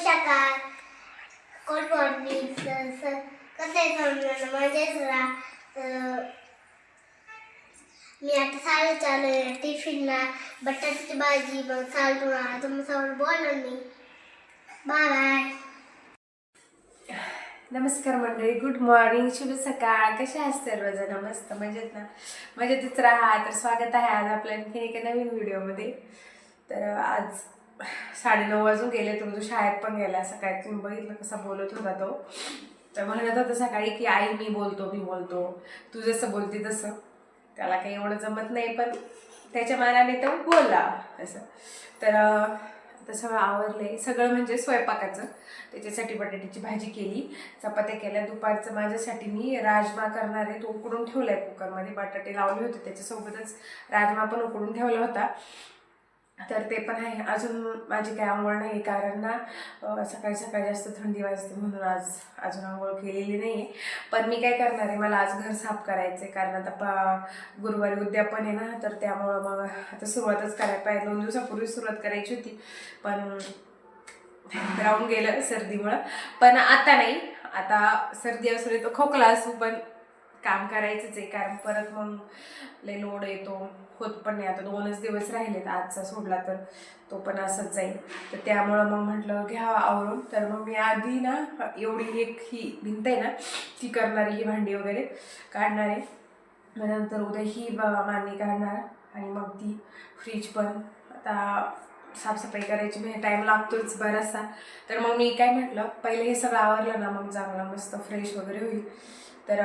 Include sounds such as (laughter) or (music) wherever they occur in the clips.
सकाळ good morning कसं आहे समजलं मजेत राहा. तर मी आता साडे चालू टिफिनला बटाट्याची भाजी मग सालटून तुमच्यासमोर बोलणार मी बाय बाय नमस्कार मंडळी. गुड मॉर्निंग शुभ सकाळ. कशा आहात सर्वजण? मस्त मजेत ना? मजेतच राहा. तर स्वागत आहे आज आपल्या आणखी एका नवीन व्हिडिओमध्ये तर आज साडेनऊ वाजून गेले तर तो शाळेत पण गेला सकाळी. तुम्ही बघितलं कसा बोलत होता तो. तर म्हणत होता सकाळी की आई मी बोलतो मी बोलतो. तू जसं बोलते तसं. त्याला काही एवढं जमत नाही पण त्याच्या मानाने तो बोलला असं. तर तसं आता सगळं सगळं म्हणजे स्वयंपाकाचं. त्याच्यासाठी बटाट्याची भाजी केली चपात्या केल्या. दुपारचं माझ्यासाठी मी राजमा करणार आहे. तो उकडून ठेवला आहे कुकरमध्ये बटाटे लावले होते. त्याच्यासोबतच राजमा पण उकडून ठेवला होता. तर ते पण आहे. अजून माझी काय आंघोळ नाही कारण ना सकाळी सकाळी जास्त थंडी वाजते म्हणून आज अजून आंघोळ केलेली नाही आहे पण मी काय करणार आहे? मला आज घर साफ करायचं आहे कारण आता प गुरुवारी उद्यापन आहे ना तर त्यामुळं मग आता सुरुवातच करायला पाहिजे. दोन दिवसापूर्वी सुरुवात करायची होती. पण राहून गेलं सर्दीमुळं. पण आता नाही. आता सर्दी असू दे तर खोकला असू पण काम करायचंच आहे कारण परत मग लय लोड येतो. होत पण नाही. आता दोनच दिवस राहिलेत आजचा सोडला तर तो पण असंच जाईल तर त्यामुळं मग म्हटलं घ्या आवरून. तर मग मी आधी ना एवढी एक ही भिंत आहे ना ती करणारी ही भांडी वगैरे काढणार आहे. मग नंतर उद्या ही ब- मांडणी काढणार आणि मग ती फ्रीज पण. आता साफसफाई करायची म्हणजे टाईम लागतोच बराचसा. तर मग मी काय म्हटलं पहिले हे सगळं आवरलं ना मग चांगलं मस्त फ्रेश वगैरे होईल. तर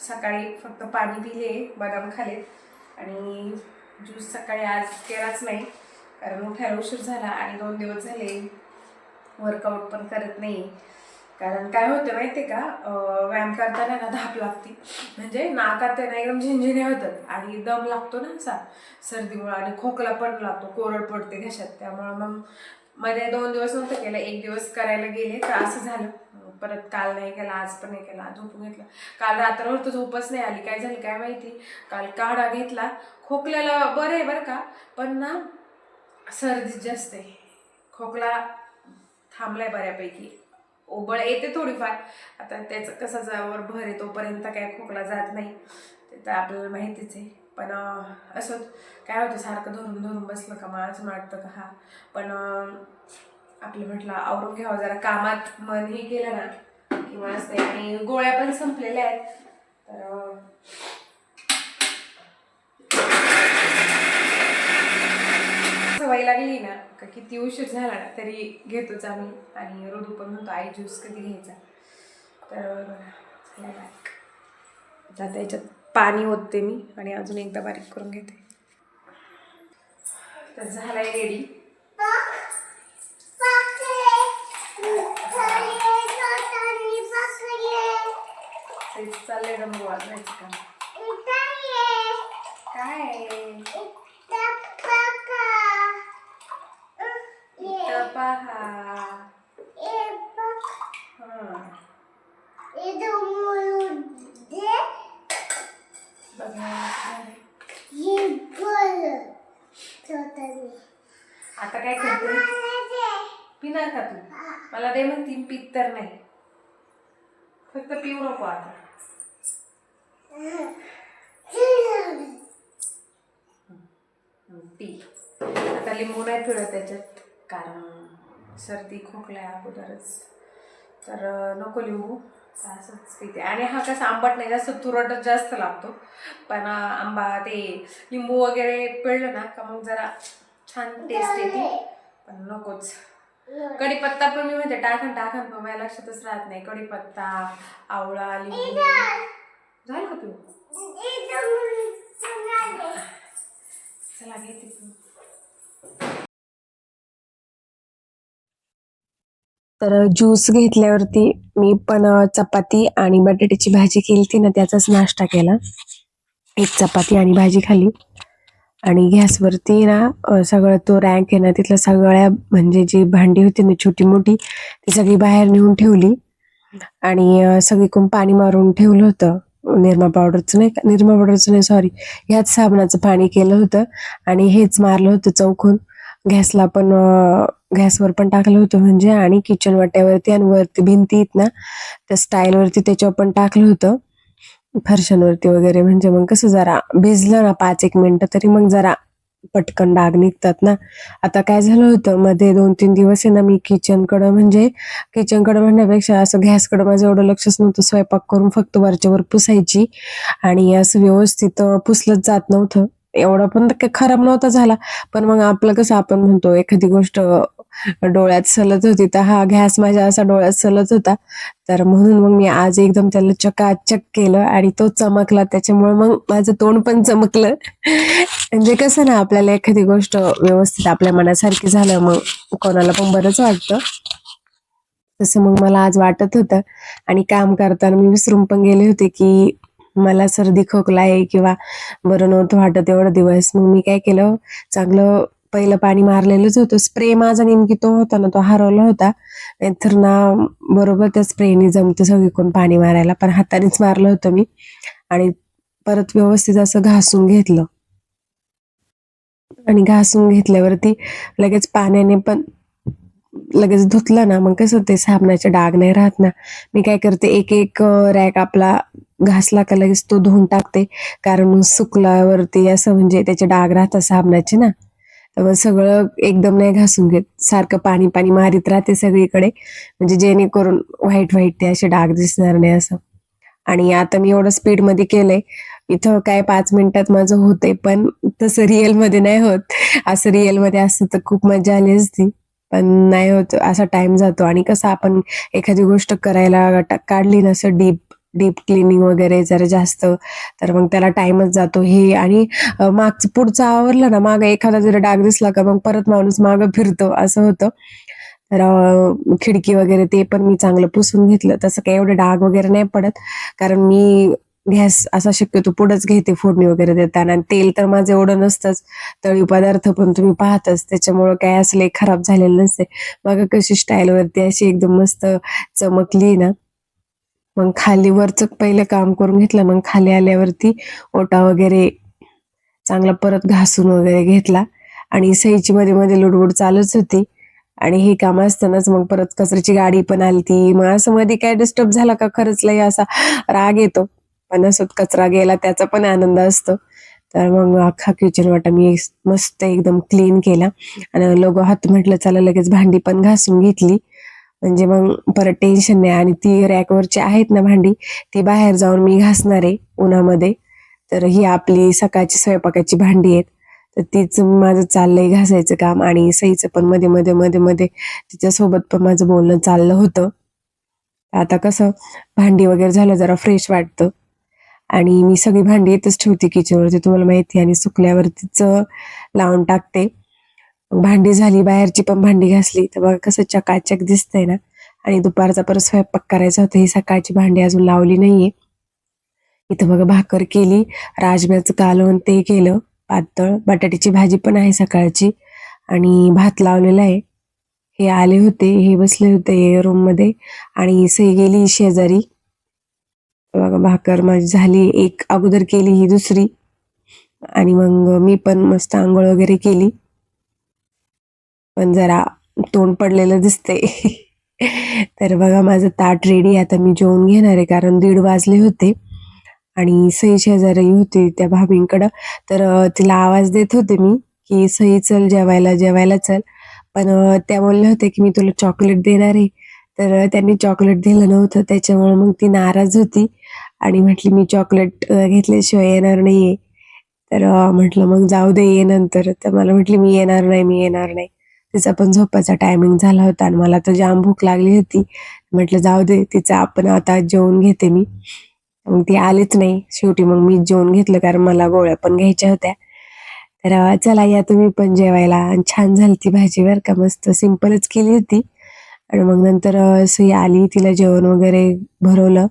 सकाळी फक्त पाणी पिले बदाम खाले आणि ज्यूस सकाळी आज केलाच नाही. कारण उठायला उशीर झाला आणि दोन दिवस झाले वर्कआउट पण करत नाही कारण काय होतं माहिती आहे का व्यायाम करताना ना धाप लागते. म्हणजे नाकात त्यांना एकदम झिंझिने होतात आणि दम लागतो ना असा. सर्दीमुळं आणि खोकला पण लागतो कोरड पडते घशात. त्यामुळं मग मध्ये दोन दिवस नव्हतं केलं एक दिवस करायला गेले तर असं झालं. परत काल नाही केला आज पण नाही केला झोपून घेतलं. काल रात्रभर तर झोपच नाही आली काय झालं काय माहिती? काल काढा घेतला खोकल्याला बरं आहे बरं का पण ना सर्दी जास्त आहे. खोकला थांबलाय बऱ्यापैकी. ओबळ येते थोडीफार. आता त्याचं कसं जावर भर आहे तोपर्यंत काय खोकला जात नाही. ते तर आपल्याला माहितीच आहे. पण असं असंच काय होतं सारखं धरून धरून बसलं का मला असं वाटतं का हा. पण आपलं म्हटलं आवरून घ्यावं. जरा कामात मन हे केलं ना किंवा असते आणि गोळ्या पण संपलेल्या आहेत. तर सवय लागली ना का किती उशीर झाला ना तरी घेतोच आम्ही आणि रोडू पण म्हणतो आई ज्यूस कधी घ्यायचा? तर झालं आता त्याच्यात पाणी ओतते मी आणि अजून एकदा बारीक करून घेते. तर झालाय रेडी चाललंय रंग वाजवायचं काम काय इथं पहा हां बघा आता काय करते पिणार का तू मला दे म्हणती पित तर नाही फक्त पिऊ नको आता पी आता लिंबू नाही पिळत त्याच्यात कारण सर्दी खोकल्या अगोदरच. तर नको लिंबू. असंच पिते. आणि हा कसं आंबट नाही जास्त तुरटच जास्त लागतो. पण आंबा ते लिंबू वगैरे पिळलं ना का मग जरा छान टेस्ट येते. पण नकोच. कढीपत्ता पण मी म्हणते टाकन टाकन पण माझ्या लक्षातच राहत नाही. कढीपत्ता आवळा लिंबू. झालं का पिऊ चला घेते तर ज्यूस घेतल्यावरती मी पण चपाती आणि बटाट्याची भाजी केली ती ना त्याचाच नाश्ता केला. एक चपाती आणि भाजी खाली आणि गॅसवरती ना सगळं तो रँक आहे ना तिथल्या सगळ्या म्हणजे जी भांडी होती ना छोटी मोठी ती सगळी बाहेर नेऊन ठेवली. आणि सगळीकडून पाणी मारून ठेवलं होतं. निरमा पावडरचं नाही का? निरमा पावडरचं नाही सॉरी ह्याच साबणाचं पाणी केलं होतं आणि हेच मारलं होतं चौकून. गॅसला पण गॅसवर पण टाकलं होतं म्हणजे आणि किचन वाट्यावरती आणि वरती भिंती आहेत ना त्या स्टाईलवरती त्याच्यावर पण टाकलं होतं. फरशांवरती वगैरे म्हणजे मग कसं जरा भिजलं ना पाच एक मिनटं तरी मग जरा पटकन डाग निघतात ना. आता काय झालं होतं मध्ये दोन तीन दिवस आहे ना मी किचनकडं म्हणजे किचनकडं म्हणण्यापेक्षा असं गॅसकडं माझं एवढं लक्षच नव्हतं. स्वयंपाक करून फक्त वरच्यावर पुसायची आणि असं व्यवस्थित पुसलंच जात नव्हतं. एवढा पण काही खराब नव्हता झाला. पण मग आपलं कसं आपण म्हणतो एखादी गोष्ट डोळ्यात सलत होती तर हा गॅस माझ्या असा डोळ्यात सलत होता. तर म्हणून मग मी आज एकदम त्याला चकाचक केलं आणि तो चमकला. त्याच्यामुळे मग माझं तोंड पण चमकलं. म्हणजे कसं ना आपल्याला एखादी गोष्ट व्यवस्थित आपल्या मनासारखी झालं मग कोणाला पण बरंच वाटतं. तसं मग मला आज वाटत होतं. आणि काम करताना मी विसरून पण गेले होते की मला सर्दी खोकला आहे किंवा बरं नव्हतं वाटत एवढं दिवस. मग मी काय केलं? चांगलं पहिलं पाणी मारलेलंच होतं. स्प्रे माझा नेमकी तो होता ना तो हरवला होता. नाहीतर ना बरोबर त्या स्प्रेने जमतं सगळीकडून पाणी मारायला पण हातानेच मारलं होतं मी. आणि परत व्यवस्थित असं घासून घेतलं. आणि घासून घेतल्यावरती लगेच पाण्याने पण लगेच धुतलं ना मग कसं ते साबणाचे डाग नाही राहत ना. मी काय करते एक एक रॅक आपला घासला का लगेच तो धुवून टाकते. कारण मग सुकल्यावरती असं म्हणजे त्याचे डाग राहतात साबणाचे ना. तर सगळं एकदम नाही घासून घेत. सारखं पाणी पाणी मारीत राहते सगळीकडे. म्हणजे जेणेकरून व्हाईट व्हाईट ते असे डाग दिसणार नाही असं. आणि आता मी एवढं स्पीडमध्ये केलंय. इथं काय पाच मिनिटात माझं होतंय पण तसं रिअलमध्ये नाही होत. असं रिअलमध्ये असतं तर खूप मजा आली असती पण नाही होत. असा टाइम जातो. आणि कसं आपण एखादी गोष्ट करायला काढली ना असं डीप डीप क्लिनिंग वगैरे जरा जास्त तर मग त्याला टाइमच जातो. हे आणि मागचं पुढचं आवरलं ना मागं एखादा जर डाग दिसला का मग परत माणूस मागं फिरतो. असं होतं. तर खिडकी वगैरे ते पण मी चांगलं पुसून घेतलं. तसं काही एवढं डाग वगैरे नाही पडत. कारण मी गॅस असा शक्यतो पुढंच घेते फोडणी वगैरे देताना. आणि तेल तर माझं एवढं नसतंच. तळी पदार्थ पण तुम्ही पाहतच. त्याच्यामुळं काय असले खराब झालेलं नसते मग कशी स्टाईलवरती अशी एकदम मस्त चमकली ना. मग खाली वरचं पहिलं काम करून घेतलं. मग खाली आल्यावरती ओटा वगैरे चांगला परत घासून वगैरे घेतला. आणि सईची मध्ये मध्ये लुडबुड चालूच होती. आणि हे काम असतानाच मग परत कचऱ्याची गाडी पण आली ती मग असं मध्ये काय डिस्टर्ब झाला का? खरंच लय असा राग येतो. पण कचरा गेला त्याचा पण आनंद असतो. तर मग अख्खा किचन वाटा मी मस्त एकदम क्लीन केला. आणि लोगो हात म्हटलं चला लगेच भांडी पण घासून घेतली. म्हणजे मग परत टेन्शन नाही. आणि ती रॅकवरची आहेत ना भांडी ती बाहेर जाऊन मी घासणार आहे उन्हामध्ये. तर ही आपली सकाळची स्वयंपाकाची भांडी आहेत. तर तीच माझं चाललंय घासायचं काम. आणि सईचं पण मध्ये मध्ये मध्ये मध्ये तिच्यासोबत पण माझं बोलणं चाललं होतं. आता कसं भांडी वगैरे झालं जरा फ्रेश वाटतं. आणि मी सगळी भांडी येतच ठेवते किचनवरती तुम्हाला माहिती आहे आणि सुकल्यावरतीच लावून टाकते. भांडी झाली बाहेरची पण भांडी घासली तर बघा कसं चकाचक दिसतंय ना. आणि दुपारचा परत स्वयंपाक करायचा होता ही सकाळची भांडी अजून लावली नाहीये. इथं बघा भाकर केली राजम्याचं कालवण ते केलं पातळ. बटाट्याची भाजी पण आहे सकाळची. आणि भात लावलेला आहे. हे आले होते हे बसले होते रूममध्ये. आणि सई गेली शेजारी. बघा भाकर माझी झाली एक अगोदर केली ही दुसरी. आणि मग मी पण मस्त आंघोळ वगैरे केली. पण जरा तोंड पडलेलं दिसते (laughs) तर बघा माझं ताट रेडी आता मी जेवून घेणार आहे कारण दीड वाजले होते. आणि सई शेजारी होती त्या भाभींकडं. तर तिला आवाज देत होते मी की सई चल जेवायला जेवायला चल. पण त्या बोलल्या होत्या की मी तुला चॉकलेट देणार आहे. तर त्यांनी चॉकलेट दिलं नव्हतं. त्याच्यामुळे मग ती नाराज होती आणि म्हटली मी चॉकलेट घेतल्याशिवाय येणार नाहीये. तर म्हटलं मग जाऊ दे ये नंतर. तर मला म्हटली मी येणार नाही मी येणार नाही. तिचा पण झोपाचा टायमिंग झाला होता आणि मला तर जाम भूक लागली होती. म्हटलं जाऊ दे तिचं आपण आता जेवण घेते मी. मग ती आलीच नाही. शेवटी मग मी जेवण घेतलं कारण मला गोळ्या पण घ्यायच्या होत्या. तर चला या तुम्ही पण जेवायला. आणि छान झाली ती भाजी बरं का. मस्त सिंपलच केली होती. आणि मग नंतर अं, सई आली तिला जेवण वगैरे भरवलं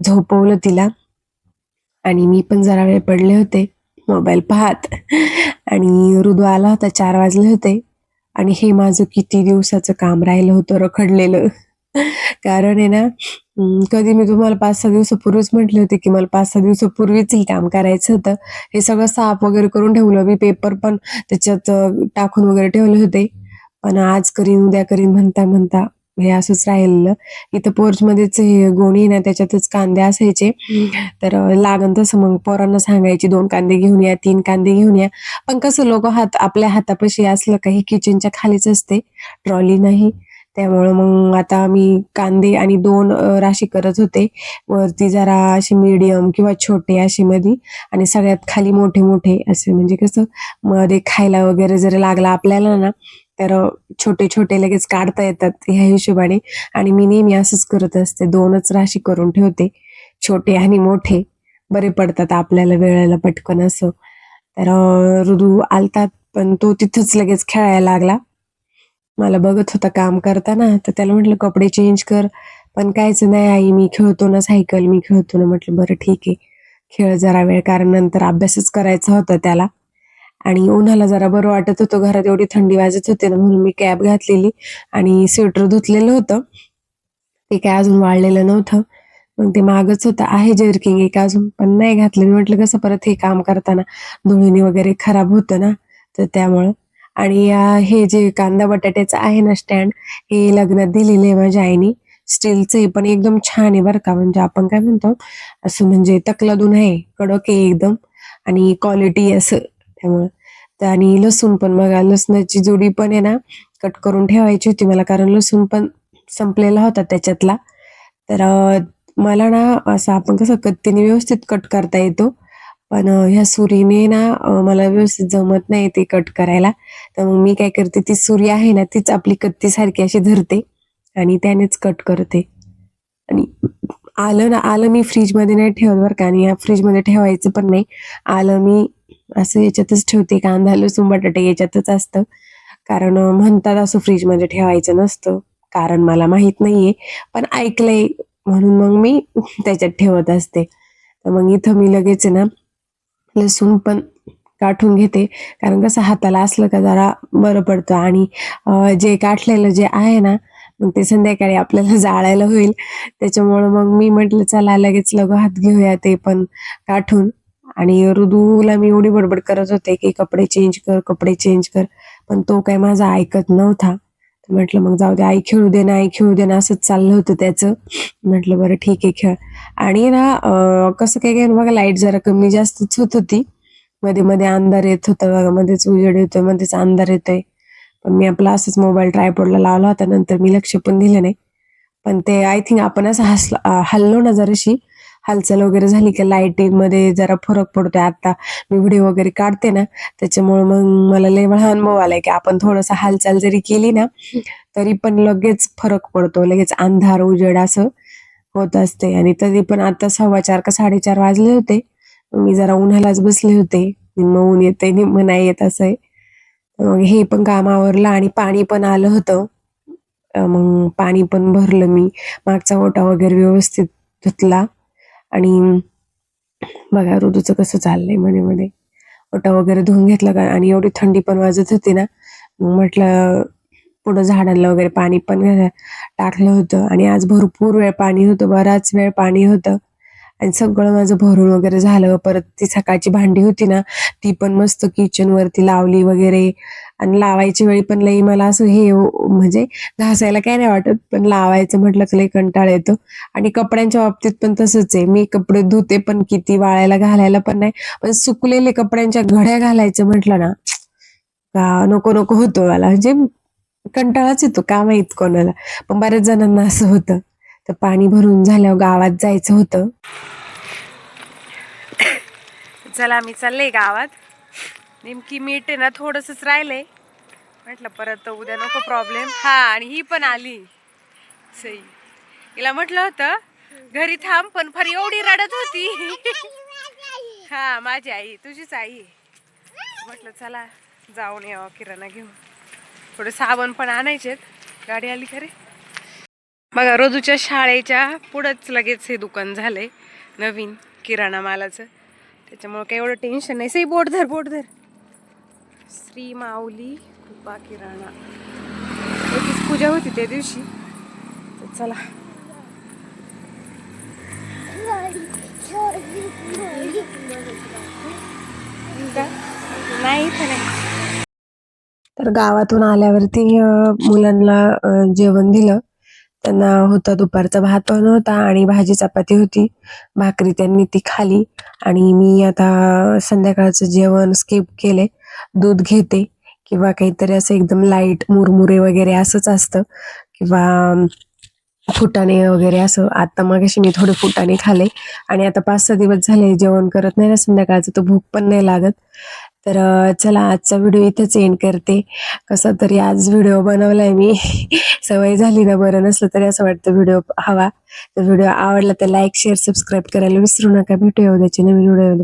झोपवलं तिला. आणि मी पण जरा वेळ पडले होते मोबाईल पाहत. आणि ऋदू आला होता चार वाजले होते. आणि हे माझं किती दिवसाचं काम राहिलं होतं रखडलेलं. कारण आहे ना कधी मी तुम्हाला पाच सहा दिवसापूर्वीच म्हटले होते की मला पाच सहा दिवसापूर्वीच हे काम करायचं होतं. हे सगळं साफ वगैरे करून ठेवलं मी पेपर पण त्याच्यात टाकून वगैरे ठेवले होते. पण आज करीन उद्या करीन म्हणता म्हणता हे असंच राहिलेलं. इथं पोर्च मध्येच हे गोणी ना त्याच्यातच कांदे असायचे. तर लागन तसं मग पोरांना सांगायची दोन कांदे घेऊन या तीन कांदे घेऊन या. पण कसं लोक हात आपल्या हातापाशी असलं का हे किचनच्या खालीच असते. ट्रॉली नाही. त्यामुळं मग आता मी कांदे आणि दोन राशी करत होते. वरती जरा असे मीडियम किंवा छोटे असे मधी. आणि सगळ्यात खाली मोठे मोठे असे म्हणजे कसं मध्ये खायला वगैरे जर लागला आपल्याला ना तर छोटे छोटे लगेच काढता येतात ह्या हिशोबाने. आणि मी नेहमी असंच करत असते. दोनच राशी करून ठेवते. छोटे आणि मोठे. बरे पडतात आपल्याला वेळेला पटकन असं. तर अं, आलतात पण तो तिथंच लगेच खेळायला लागला. मला बघत होता काम करताना. तर त्याला म्हटलं कपडे चेंज कर. पण कायच नाही आई मी खेळतो ना सायकल. मी खेळतो ना. म्हटलं बरं ठीक आहे. खेळ जरा वेळ. कारण नंतर अभ्यासच करायचा होता त्याला. आणि उन्हाला जरा बरं वाटत होतं घरात एवढी थंडी वाजत होती ना म्हणून मी कॅब घातलेली आणि स्वेटर धुतलेलं होतं. ते काय अजून वाळलेलं नव्हतं. मग ते मागच होतं आहे जर्किंग एक अजून पण नाही घातलं. मी म्हटलं कसं परत हे काम करताना धुळीने वगैरे खराब होतं ना तर त्यामुळं. आणि हे जे कांदा बटाट्याचं आहे ना स्टँड हे लग्नात दिलेलं आहे माझ्या आईने. स्टीलचं हे पण एकदम छान आहे बरं का म्हणजे आपण काय म्हणतो असं म्हणजे तकलादून आहे कडक आहे एकदम. आणि क्वालिटी असं त्यामुळं. आणि लसूण पण बघा लसणाची जोडी पण आहे ना कट करून ठेवायची होती मला कारण लसूण पण संपलेला होता त्याच्यातला. तर मला ना असं आपण कसं कत्तीने व्यवस्थित कट करता येतो. पण ह्या सुरीने ना मला व्यवस्थित जमत नाही ते कट करायला. तर मग मी काय करते ती सुरी आहे ना तीच आपली कत्ती सारखी अशी धरते आणि त्यानेच कट करते. आणि आलं ना आलं मी फ्रीजमध्ये नाही ठेवत बरं का आणि फ्रीजमध्ये ठेवायचं पण नाही. आलं मी असं याच्यातच ठेवते कांदा लसूण बटाटे याच्यातच असतं. कारण म्हणतात असं फ्रीजमध्ये ठेवायचं नसतं. कारण मला माहीत नाहीये. पण ऐकलंय. म्हणून मग मी त्याच्यात ठेवत असते. तर मग इथं मी लगेच ना लसूण पण काठून घेते. कारण कसं हाताला असलं का जरा बरं पडतं. आणि जे काठलेलं जे आहे ना मग ते संध्याकाळी आपल्याला जाळायला होईल. त्याच्यामुळं मग मी म्हटलं चला लगेच लगो हात घेऊया ते पण काठून. आणि ऋदूला मी एवढी बडबड करत होते की कपडे चेंज कर कपडे चेंज कर. पण तो काय माझा ऐकत नव्हता. तर म्हटलं मग जाऊ दे आई खेळू दे ना आई खेळू दे ना असंच चाललं होतं त्याचं. म्हटलं बरं ठीक आहे खेळ. आणि ना कसं काय काय बघा लाइट जरा कमी जास्तच होत होती. मध्ये मध्ये अंधार येत होता बघा मध्येच उजेड येतोय मध्येच अंधार येतोय. पण मी आपला असंच मोबाईल ट्रायपॉडला लावला होता नंतर मी लक्ष पण दिलं नाही. पण ते आय थिंक आपण असं हसलं हल्लो हललो ना जराशी हालचाल वगैरे झाली की? लाईटिंगमध्ये जरा फरक पडतोय आता. मी व्हिडिओ वगैरे काढते ना त्याच्यामुळे मग मला लय वेळा अनुभव आलाय की आपण थोडंसं हालचाल जरी केली ना तरी पण लगेच फरक पडतो. लगेच अंधार उजेड असं होत असते. आणि तरी पण आता सव्वा चार का साडेचार वाजले होते. मी जरा उन्हालाच बसले होते. निम्म ऊन येते निम्म नाही येत असं आहे. मग हे पण काम आवरलं आणि पाणी पण आलं होतं. मग पाणी पण भरलं मी. मागचा ओटा वगैरे व्यवस्थित धुतला. आणि बघा ऋतूचं कसं चाललंयमध्ये मध्ये ओटा वगैरे धुवून घेतला का? आणि एवढी थंडी पण वाजत होती ना. मग म्हटलं पुढं झाडांना वगैरे पाणी पण टाकलं होतं. आणि आज भरपूर वेळ पाणी होतं बराच वेळ पाणी होतं. आणि सगळं माझं भरून वगैरे झालं. परत ती सकाळची भांडी होती ना ती पण मस्त किचन वरती लावली वगैरे. आणि लावायची वेळी पण लई मला असं हे हो, म्हणजे घासायला काय नाही वाटत पण लावायचं म्हटलं की लई कंटाळ येतो. आणि कपड्यांच्या बाबतीत पण तसंच आहे. मी कपडे धुते पण किती वाळायला घालायला पण नाही. पण सुकलेले कपड्यांच्या घड्या घालायचं म्हटलं ना का नको नको होतो मला. म्हणजे कंटाळाच येतो का माहीत कोणाला. पण बऱ्याच जणांना असं होतं. तर पाणी भरून झाल्यावर गावात जायचं होतं. चला आम्ही चालले गावात. नेमकी मीठ आहे ना थोडंसंच राहिलंय. म्हटलं परत उद्या नको प्रॉब्लेम हा आणि ही पण आली. सई. हिला म्हटलं होतं घरी थांब पण फार एवढी रडत होती. हा माझी आई तुझीच आई. म्हटलं चला जाऊन यावं किराणा घेऊन. थोडे साबण पण आणायचेत. गाडी आली खरी. बघा रोजूच्या शाळेच्या पुढंच लगेच हे दुकान झालंय. नवीन किराणा मालाचं. त्याच्यामुळे काही एवढं टेन्शन नाही. सई बोट धर बोट धर. श्री माऊली कृपा किराणा. याचीच पूजा होती त्या दिवशी. तर चला. नाही इथं नाही. तर गावातून आल्यावरती मुलांना जेवण दिलं. त्यांना होता दुपारचा भात पण होता आणि भाजी चपाती होती. भाकरी त्यांनी ती खाली आणि मी आता संध्याकाळचं जेवण स्किप केले दूध घेते किंवा काहीतरी असं एकदम लाइट मुरमुरे वगैरे असंच असतं किंवा फुटाणे वगैरे असं. आता मगाशी मी थोडे फुटाणे खाले आणि आता पाच सहा दिवस झाले जेवण करत नाही ना संध्याकाळचं तर भूक पण नाही लागत. तर चला आजचा व्हिडिओ इथेच एंड करते. कसं तरी आज व्हिडिओ बनवलाय मी. (laughs) सवय झाली ना बरं नसलं तरी असं वाटतं व्हिडिओ हवा. तर व्हिडिओ आवडला तर लाईक शेअर सबस्क्राईब करायला विसरू नका. भेटूया उद्याच्या नवीन व्हिडिओ